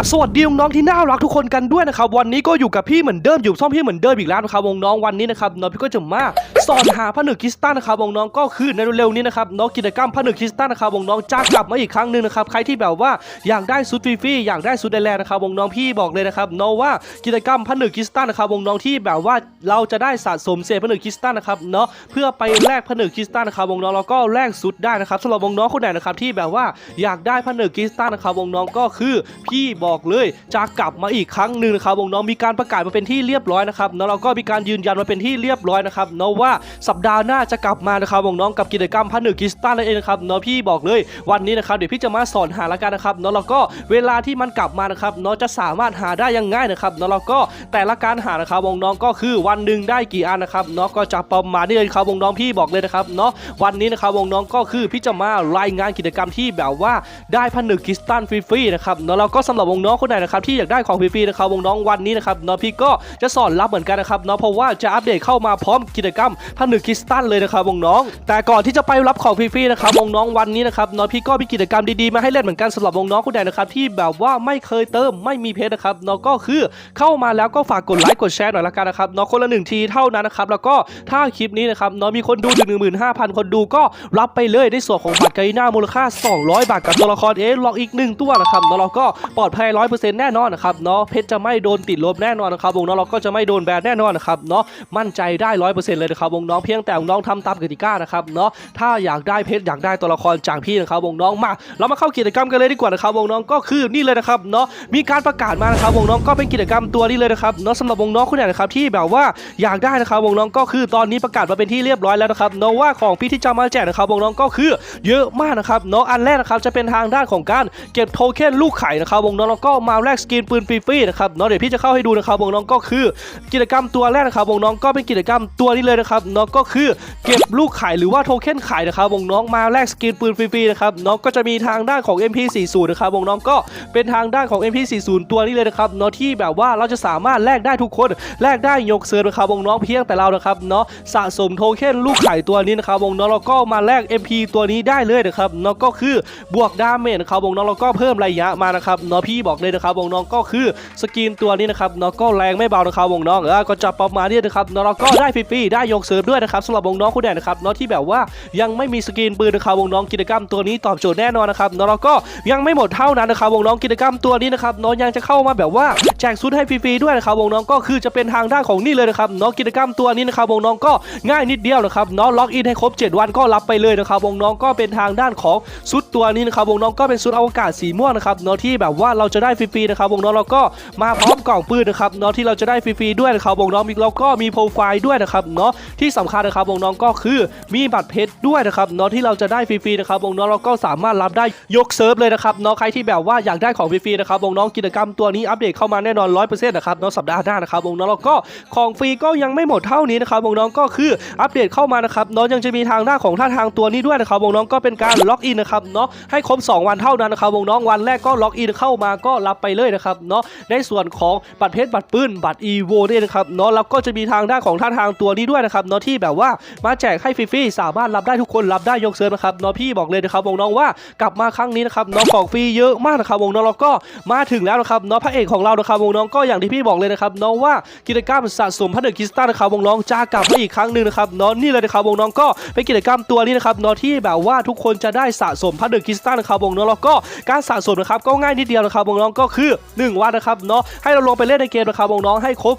กับสวัสดีน้องๆที่น่ารักทุกคนกันด้วยนะครับวันนี้ก็อยู่กับพี่เหมือนเดิมอยู่ซ่อมพี่เหมือนเดิมอีกแล้วนะครับวงน้องวันนี้นะครับน้องพี่ก็จะมาสอนหาผนึกคริสตัลนะครับวงน้องก็คือในเร็วๆนี้นะครับน้องกิจกรรมผนึกคริสตัลนะครับวงน้องจะกลับมาอีกครั้งหนึ่งนะครับใครที่แบบว่าอยากได้ซุดฟรีๆอยากได้ซุดแดงๆนะครับวงน้องพี่บอกเลยนะครับน้องว่ากิจกรรมผนึกคริสตัลนะครับวงน้องที่แบบว่าเราจะได้สะสมเศษผนึกคริสตัลนะครับเนาะเพื่อไปแลกผนึกคริสตัลนะครับวงน้องแล้วก็แลกซุดได้นะครับสำหรับวงน้องคนไหนนะครับที่แบบว่าอยากได้ผนึกคริสตัลนะครับวงน้องก็คือพี่บอกอกเลยจะกลับมาอีกครั้งหนึ่งนะครับวงน้องมีการประกาศมาเป็นที่เรียบร้อยนะครับแล้วเราก็มีการยืนยันมาเป็นที่เรียบร้อยนะครับเนาะว่าสัปดาห์หน้าจะกลับมานะครับวงน้องกับกิจกรรมผนึกคริสตัลนั่นเองนะครับเนาะพี่บอกเลยวันนี้นะครับเดี๋ยวพี่จะมาสอนหาละกันนะครับเนาะแล้วก็เวลาที่มันกลับมานะครับเนาะจะสามารถหาได้ยังง่ายนะครับเนาะแล้วก็แต่ละการหานะครับวงน้องก็คือวันหนึ่งได้กี่อันนะครับเนาะก็จะประมาณนี้เลยครับวงน้องพี่บอกเลยนะครับเนาะวันนี้นะครับวงน้องก็คือพี่จะมารายงานกิจกรรมที่แบบว่าได้ผนึกคริสตัลฟรีๆนะครับเนาะแล้วก็สำหรับวงน้องคนไหนนะครับที่อยากได้ของฟรีๆนะครับวงน้องวันนี้นะครับเนาะพี่ก็จะสอนรับเหมือนกันนะครับเนาะเพราะว่าจะอัปเดตเข้ามาพร้อมกิจกรรมผนึกคริสตัลเลยนะครับวงน้อง แต่ก่อนที่จะไปรับของฟรีๆนะครับวงน้องวันนี้นะครับเนาะพี่ก็มีกิจกรรมดีๆมาให้เล่นเหมือนกันสำหรับวงน้องคนไหนนะครับที่แบบว่าไม่เคยเติมไม่มีเพจนะครับเนาะก็คือเข้ามาแล้วก็ฝากกดไลค์กดแชร์หน่อยละกันนะครับเนาะคนละหนึ่งทีเท่านั้นนะครับแล้วก็ถ้าคลิปนี้นะครับเนาะมีคนดูถึง15,000 คนดูก็รับไปเลยในส่วนของบัตรกาลิน่ามูลค่า 200 บาทกับตัวละครเอล็อกอีกหนึ่งตัวนะครับเนาะเราก็ปลอดภัย100%แน่นอนนะครับเนาะเพชรจะไม่โดนติดลบแน่นอนนะครับวงน้องเราก็จะไม่โดนแบนแน่นอนนะครับเนาะมั่นใจได้100%เปอร์เซ็นต์เลยนะครับวงน้องเพียงแต่วงน้องทำตามกติกานะครับเนาะถ้าอยากได้เพชรอยากได้ตัวละครจากพี่นะครับวงน้องมาเรามาเข้ากิจกรรมกันเลยดีกว่านะครับวงน้องก็คือนี่เลยนะครับเนาะมีการประกาศมานะครับวงน้องก็เป็นกิจกรรมตัวนี้เลยนะครับเนาะสำหรับวงน้องคนไหนนะครับที่แบบว่าอยากได้นะครับวงน้องก็คือตอนนี้ประกาศมาเป็นที่เรียบร้อยแล้วนะครับเนาะว่าของพี่ที่จะมาแจกนะครับวงน้องก็คือเยอะมากนะครับเนาะอันแรกนะครับจะเป็นทางด้านของการเก็บโทเค็นลูกไข่นะครับวงน้องก็มาแลกสกินปืนฟรีๆนะครับเนาะเดี๋ยวพี่จะเข้าให้ดูนะครับวงน้องก็คือกิจกรรมตัวแรกนะครับวงน้องก็เป็นกิจกรรมตัวนี้เลยนะครับเนาะก็คือเก็บลูกไข่หรือว่าโทเค็นไข่นะครับวงน้องมาแลกสกินปืนฟรีๆนะครับเนาะก็จะมีทางด้านของ MP40 นะครับวงน้องก็เป็นทางด้านของ MP40 ตัวนี้เลยนะครับเนาะที่แบบว่าเราจะสามารถแลกได้ทุกคนแลกได้ยกเซิร์ฟนะครับวงน้องเพียงแต่เรานะครับเนาะสะสมโทเค็นลูกไข่ตัวนี้นะครับวงน้องเราก็มาแลก MP ตัวนี้ได้เลยนะครับเนาะก็คือบวกดาเมจนะครับวงน้องเราก็เพิ่มระยะมานะครับเนาะพี่บอกอกเลยนะครับวงน้องก็คือสกินตัวนี้นะครับเนาะก็แรงไม่เบานะครับวงน้องเออก็จะประมาณนี้นะครับเนาะเราก็ได้ฟรีๆได้ยกเซิร์ฟด้วยนะครับสำหรับวงน้องคนใดนะครับเนาะที่แบบว่ายังไม่มีสกินปืนนะครับวงน้องกิจกรรมตัวนี้ตอบโจทย์แน่นอนนะครับเนาะเราก็ยังไม่หมดเท่านั้นนะครับวงน้องกิจกรรมตัวนี้นะครับเนาะยังจะเข้ามาแบบว่าแจกซุดให้ฟรีๆด้วยนะครับวงน้องก็คือจะเป็นทางด้านของนี่เลยนะครับเนาะกิจกรรมตัวนี้นะครับวงน้องก็ง่ายนิดเดียวนะครับเนาะล็อกอินให้ครบ 7 วันก็รับไปเลยนะครับวงน้องก็เป็นทางด้านของซุดตัวนี้นะครับวงน้องก็เป็นซุดอวกาศสีม่วงนะครับเนาะที่แบบว่าเราจะได้ฟรีๆนะครับวงน้องเราก็มาพร้อมกล่องปืนนะครับเนาะที่เราจะได้ฟรีๆด้วยนะครับวงน้องมีเราก็มีโปรไฟล์ด้วยนะครับเนาะที่สำคัญนะครับวงน้องก็คือมีบัตรเพชรด้วยนะครับเนาะที่เราจะได้ฟรีๆนะครับวงน้องเราก็สามารถรับได้ยกเซิร์ฟเลยนะครับเนาะใครที่แบบว่าอยากได้ของฟรีๆนะครับวงน้องกิจกรรมตัวนี้อัปเดตเข้ามาแน่นอน100%นะครับเนาะสัปดาห์หน้านะครับวงน้องเราก็ของฟรีก็ยังไม่หมดเท่านี้นะครับวงน้องก็คืออัปเดตเข้ามานะครับเนาะยังจะมีทางด้านของท่าทางตัวนี้ด้วยนะครับวงน้องก็เป็นการล็อกอินนะครับเนาะให้ครบ 2 วันเท่านั้นนะครับวงน้องวันแรกก็ล็อกอินเข้ามาก็รับไปเลยนะครับเนาะในส่วนของบัตรเพชรบัตรปืนบัตรอีโวเนี่ยนะครับเนาะแล้วก็จะมีทางด้านของท่าทางตัวนี้ด้วยนะครับเนาะที่แบบว่ามาแจกให้ฟรีๆสามารถรับได้ทุกคนรับได้ยกเซิร์ฟนะครับเนาะพี่บอกเลยนะครับวงน้องว่ากลับมาครั้งนี้นะครับเนาะของฟรีเยอะมากนะครับวงน้องเราก็มาถึงแล้วนะครับเนาะพระเอกของเรานะครับวงน้องก็อย่างที่พี่บอกเลยนะครับเนาะว่ากิจกรรมสะสมพันธุ์คริสตัลนะครับวงน้องจะกลับมาอีกครั้งหนึ่งนะครับเนาะนี่เลยนะครับวงน้องก็เป็นกิจกรรมตัวนี้นะครับเนาะที่แบบว่าทุกคนจะได้สะสมพันธุ์คริสตัลนะครับวงน้องแล้วก็การสะสมนะครับก็ง่ายนิดเดียวนะครับวงน้องก็คือ 1 วันนะครับเนาะให้เราลงไปเล่นในเกมนะครับวงน้องให้ครบ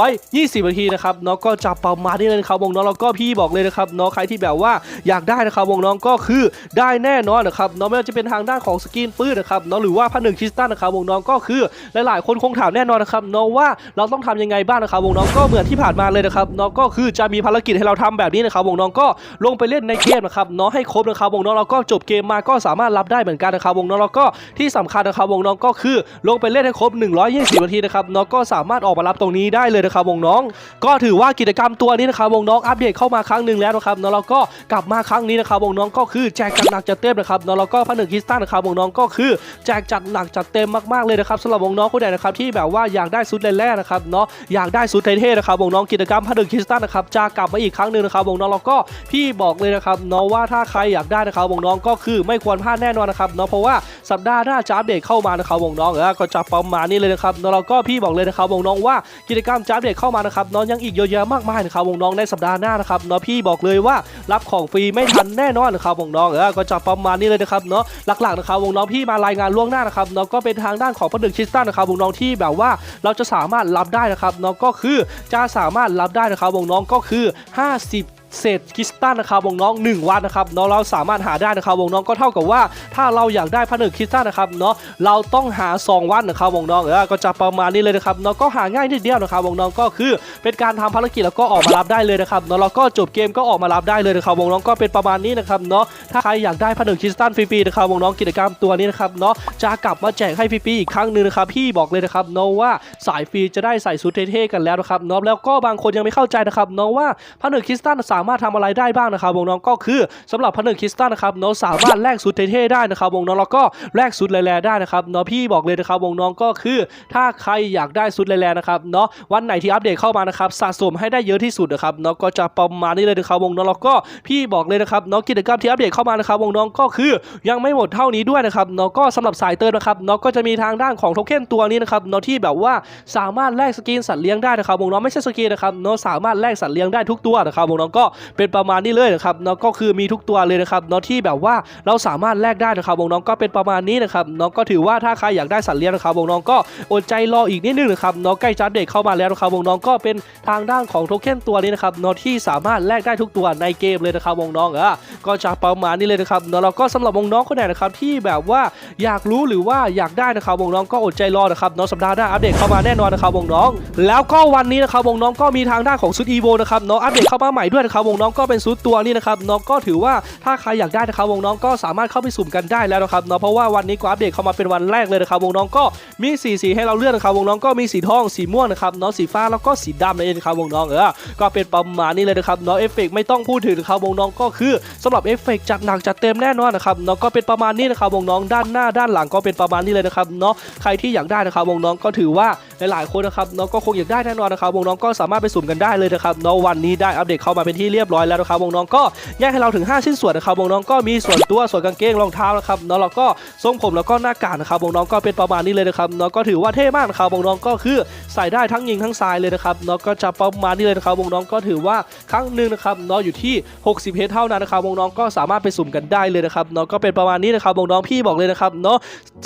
120นาทีนะครับเนาะก็จะประมาณนี้เลยนะครับวงน้องแล้วก็พี่บอกเลยนะครับเนาะใครที่แบบว่าอยากได้นะครับวงน้องก็คือได้แน่นอนนะครับเนาะไม่ว่าจะเป็นทางด้านของสกินปืนนะครับเนาะหรือว่าพันธุ์คริสตัลนะครับวงน้องก็คือหลายๆ คนคงถามแน่นอนนะครับเนาะว่าเราต้องทำยังไงบ้างนะครับวงน้องก็เหมือนที่ผ่านมาเลยนะครับเนาะก็คือจะมีภารกิจให้เราทำแบบนี้นะครับวงน้องก็ลงไปเล่นในเกมนะครับเนาะให้ครบนะครับวงน้องเราก็จบเกมมาก็สามารถรับได้เหมือนกันนะครับวงน้องเราก็ที่สำคัญนะครับวงน้องก็คือลงไปเล่นให้ครบ 120 นาทีนะครับเนาะก็สามารถออกมารับตรงนี้ได้เลยนะครับวงน้อง ก็ถือว่ากิจกรรมตัวนี้นะครับวงน้องอัปเดตเข้ามาครั้งหนึ่งแล้วนะครับเนาะเราก็กลับมาครั้งนี้นะครับวงน้องก็คือแจกจัดหนักจัดเต็มนะครับเนาะเราก็พันหนึ่งคริสตัลนะครับวงน้องก็คือแจกจัดหนักจัดเต็มมากๆเลยนะครับสำหรับวงน้องคนใดนะครับที่แบบว่าอยากได้ซุดแรกๆนะครับเนาะอยากได้ซุดเท่ๆนะครับวงน้องกิจกรรมพันหนึ่งคริสตัลนะครับจะกลับมาอีกครั้งหนึ่งนะครับวงน้องเราก็พี่บอกเลยนะครับเนาะว่าถ้าใครอยากได้นะครับวงน้องก็คือไม่ควรพลาดแน่นอนนะครับเนาะเพราะว่า สัปดาห์หน้าจะอัปเดตเข้ามานะครับวงน้องเออก็จะประมาณนี้เลยนะครับแล้วเราก็พี่บอกเลยนะครับวงน้องว่ากิจกรรมจะอัปเดตเข้ามานะครับน้องยังอีกเยอะแยะมากมายนะครับวงน้องในสัปดาห์หน้านะครับเนาะพี่บอกเลยว่ารับของฟรีไม่ทันแน่นอนนะครับวงน้องเออก็จะประมาณนี้เลยนะครับเนาะหลักๆนะครับวงน้องพี่มารายงานล่วงหน้านะครับเนาะก็เป็นทางด้านของผนึกคริสตัลนะครับวงน้องที่แบบว่าเราจะสามารถรับได้นะครับเนาะก็คือจะสามารถรับได้นะครับวงน้องก็คือ 50 เศษคริสตัลนะครับวงน้อง 1 วัตนะครับเนาะเราสามารถหาได้นะครับวงน้องก็เท่ากับว่า ถ้าเราอยากได้ผนึกคริสตัลนะครับเนาะเราต้องหา 2 วัตนะครับวงน้องเออก็จะประมาณนี้เลยนะครับเนาะก็หาง่ายนิดเดียวนะครับวงน้องก็คือเป็นการทำภารกิจแล้วก็ออกมารับได้เลยนะครับเนาะแล้วก็จบเกมก็ออกมารับได้เลยนะครับวงน้องก็เป็นประมาณนี้นะครับเนาะถ้าใครอยากได้ผนึกคริสตัลฟรีๆนะครับวงน้องกิจกรรมตัวนี้นะครับเนาะจะกลับมาแจกให้ฟรีๆอีกครั้งหนึ่งนะครับพี่บอกเลยนะครับเนาะว่าสายฟรีจะได้ใส่ชุดเท่ๆกันแล้วนะครับเนาะแล้วก็บางคนยังไม่เข้าใจนะครับเนาะว่าผนึกคริสตัลสาามารถทำอะไรได้บ้างนะครับวงน้องก็คือสำหรับผนึกคริสตัลนะครับเนาะสามารถแลกชุดเท่ๆได้นะครับวงน้องแล้วก็แลกชุดแร่ๆได้นะครับเนาะพี่บอกเลยนะครับวงน้องก็คือ ถ้าใครอยากได้ชุดแร่ๆนะครับเนาะวันไหนที่อัปเดตเข้ามานะครับสะสมให้ได้เยอะที่สุดนะครับเนาะก็จะประมาณนี้เลยนะครับวงน้องแล้วก็พี่บอกเลยนะครับเนาะกิจกรรมที่อัปเดตเข้ามานะครับวงน้องก็คือยังไม่หมดเท่านี้ด้วยนะครับเนาะก็สำหรับสายเติมนะครับเนาะก็จะมีทางด้านของโทเค็นตัวนี้นะครับเนาะที่แบบว่าสามารถแลกสกินสัตว์เลี้ยงได้นะครับวงน้องไม่ใช่สกินนะครับเนาะสามารถแลกสัตว์เลี้ยงได้ทุกตัวนะครับวงน้องก็เป็นประมาณนี้เลยนะครับเนาะก็คือมีทุกตัวเลยนะครับเนาะที่แบบว่าเราสามารถแลกได้นะครับวงน้องก็เป็นประมาณนี้นะครับเนาะก็ถือว่าถ้าใครอยากได้สัตว์เลี้ยงนะครับวงน้องก็อดใจรออีกนิดนึงนะครับเนาะใกล้จะอัปเดตเข้ามาแล้วนะครับวงน้องก็เป็นทางด้านของโทเค็นตัวนี้นะครับเนาะที่สามารถแลกได้ทุกตัวในเกมเลยนะครับวงน้องเออก็จะประมาณนี้เลยนะครับเนาะแล้วก็สำหรับวงน้องคนไหนนะครับที่แบบว่าอยากรู้หรือว่าอยากได้นะครับวงน้องก็อดใจรอนะครับเนาะสัปดาห์หน้าอัปเดตเข้ามาแน่นอนนะครับวงน้อง แล้วก็วันนี้นะครับวงน้องก็มีทางด้านของซุดอีโวนะครับเนาะอัปเดตเข้ามาใหม่ด้วยนะครับวงน้องก็เป็นซุดตัวนี้นะครับเนาะก็ถือว่าถ้าใครอยากได้นะครับวงน้องก็สามารถเข้าไปสุ่มกันได้แล้วนะครับเนาะเพราะว่าวันนี้ก็อัปเดตเข้ามาเป็นวันแรกเลยนะครับวงน้องก็มีสีสีให้เราเลือกนะครับวงน้องก็มีสีทองสีม่วงนะครับเนาะสีฟ้าแล้วก็สีดำนั่นเองนะครับวงน้องเออก็เป็นประมาณนี้เลยนะครับเนาะเอฟเฟกต์ไม่ต้องพูดถึงนะครับวงน้องก็คือสำหรับเอฟเฟกต์จัดหนักจัดเต็มแน่นอนนะครับเนาะก็เป็นประมาณนี้นะครับวงน้องด้านหน้าด้านหลังก็เป็นประมาณนี้เลยนะครับเนาะใครที่อยากได้นะครับวงน้องก็ถือว่า หลายๆคนนะครับเนาะก็คงอยากได้แน่นอนนะครับวงน้องก็สามารถไปสุ่มกันได้เลยนะครับเนาะวันนี้ได้อัปเดตเข้ามาเป็นที่เรียบร้อยแล้วนะครับวงน้องก็แยกให้เราถึง 5 ชิ้นส่วนนะครับวงน้องก็มีส่วนตัวส่วนกางเกงรองเท้านะครับนาะแล้วก็ทรงผมแล้วก็หน้ากากนะครับวงน้องก็เป็นประมาณนี้เลยนะครับเนาะก็ถือว่าเท่มากนะครับวงน้องก็คือใส่ได้ทั้งยิงทั้งทรายเลยนะครับเนาะก็จะประมาณนี้เลยนะครับวงน้องก็ถือว่าครั้งหนึ่งนะครับเนาะอยู่ที่ 60เฮดเท่านั้นนะครับวงน้องก็สามารถไปสุ่มกันได้เลยนะครับเนาะก็เป็นประมาณนี้นะครับวงน้องพี่บอกเลยนะครับเนาะ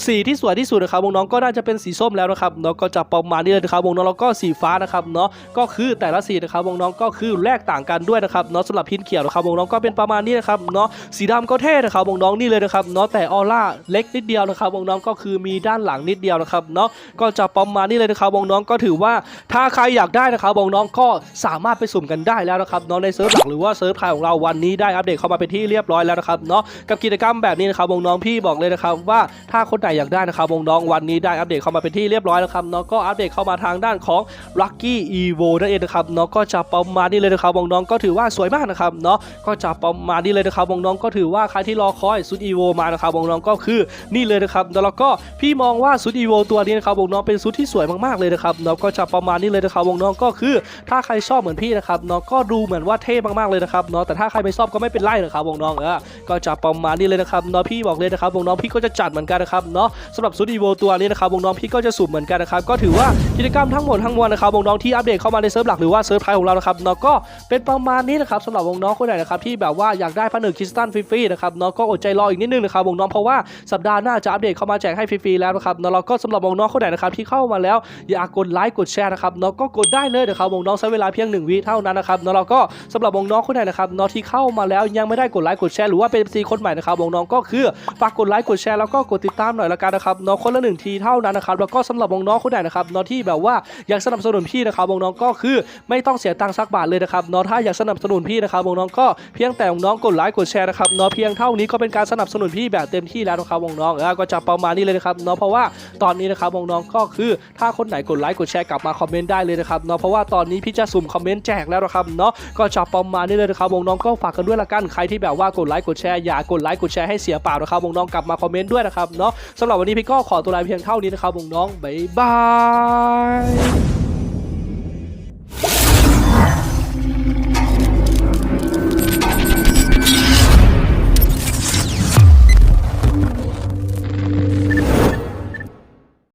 สีที่สวยที่สุดนะครับวงน้องก็น่าจะเป็นสีส้มแล้วนะครับเนาะก็จะประมาณนี้เลยนะครับวงน้องแล้วก็สีฟ้านะครับเนาะก็คือแต่ละสีนะครับวงน้องก็คือแลกต่างกันด้วยนะครับเนาะสำหรับพินเขียวนะครับวงน้องก็เป็นประมาณนี้นะครับเนาะสีดำก็เท่นะครับวงน้องนี่เลยนะครับเนาะแต่ออร่าเล็กนิดเดียวนะครับวงน้องก็คือมีด้านหลังนิดเดียวนะครับเนาะก็จะประมาณนี้เลยนะครับวงน้องก็ถือว่าถ้าใครอยากได้นะครับวงน้องก็สามารถไปสุ่มกันได้แล้วนะครับเนาะในเซิร์ฟหลักหรือว่าเซิร์ฟไทยของเราวันนี้ได้อัปเดตเข้ามาเป็นที่เรียบร้อยแล้วนะครับเนาะกับกิจกรรมแบบนี้นะครับวงน้องพี่บอกเลยนะครับว่าถ้าคนไหนอยากได้นะครับวงน้องวันนี้ได้อัปเดตเข้ามาเป็นที่เรียบร้อยแล้วครับเนาะก็อัปเดตเข้ามาทางด้านของ Lucky Evo นั่นเองนะครับเนาะก็จะประมาณนี้เลยนะครับวงน้องก็ถือว่าสวยมากนะครับเนาะก็จะประมาณนี้เลยนะครับวงน้องก็ถือว่าใครที่รอคอยซุด Evo มานะครับวงน้องก็คือนี่เลยนะครับแล้วก็พี่มองว่าซุด Evo ตัวนี้นะครับวงน้องเป็นซุดที่สวยมากๆเลยนะครับเนาะก็จะประมาณนี้เลยนะครับวงน้องก็คือ ถ้าใครชอบเหมือนพี่นะครับเนาะก็ดูเหมือนว่าเท่มากๆเลยนะครับเนาะแต่ถ้าใครไม่ชอบก็ไม่เป็นไรนะครับวงน้องเออก็จะประมาณนี้เลยนะครับเนาะพี่บอกเลยนะครับวงน้องพี่ก็จะจัดเหมือนกันนะครับเนาะสำหรับซุด Evo ตัวนี้นะครับวงน้องพี่ก็จะสุ่มเหมือนกันนะครับก็ถือว่ากิจกรรมทั้งหมดทั้งมวลนะครับวงน้องที่อัปเดตเข้ามาในเซิร์ฟหลักหรือว่าเซิร์ฟไทยของเรานะครับเนาะก็เป็นประมาณนี้นะครับสำหรับวงน้องคนไหนนะครับที่แบบว่าอยากได้ผนึกคริสตัลฟรีๆนะครับเนาะก็อดใจรออีกนิดนึงนะครับวงน้องเพราะว่าสัปดาห์หน้าจะอัปเดตเข้ามาแจกให้ฟรีๆแล้วนะครับเนาะแล้วก็สำหรับวงน้องคนไหนนะครับที่เข้ามาแล้วอยากกดไลค์กดแชร์นะครับเนาะก็กดได้เลยนะครับวงน้องใช้เวลาเพียง1วิเท่านั้นนะครับเนาะแล้วก็สำหรับวงน้องคนไหนนะครับเนาะที่เข้ามาแล้วยังไม่ได้กดไลค์กดแชร์หรือว่าเป็นซีคนใหม่นะครับวงน้องก็คือฝากกดไลค์กดแชร์แล้วก็กดติดตามหน่อยละกันนะครับเนาะคนละหนึ่งทีเท่านั้นนะครับแล้วก็สำหรับวงน้องคนไหนนะครับเนาะที่แบบว่าอยากสนับสนุนพี่นะครับวงน้องก็คือไม่ต้องเสียตังค์สักบาทเลยนะครับเนาะถ้าอยากสนับสนุนพี่นะครับวงน้องก็เพียงแต่วงน้องกดไลค์กดแชร์นะครับเนาะเพียงเท่านี้ก็เป็นการสนับสนุนพี่แบบเต็มที่แล้วนะครับวงน้องเออก็จะประมาณนี้เลยนะครับเนาะเพราะว่าตอนนี้นะครับวงน้องก็คือถ้าคนไหนกดไลค์กดแชร์กลับมาคอมเมนต์ได้เลยนะครับเนาะเพราะว่าตอนนี้พี่จะสุ่มคอมเมนต์แจกแล้วนะครับเนาะก็จะประมาณนี้เลยนะครับวงน้องก็ฝากกันด้วยละกันใครที่แบบว่ากดไลค์กดแชร์อย่ากดไลค์กดแชร์ให้เสียเปล่านะครับวงน้องกลับมาคอมเมนต์ด้วยนะครับเนาะสำหรับวันนี้พี่ก็ขอตัวลาเพียงเท่านี้นะครับวงน้องบ๊ายบาย Bye.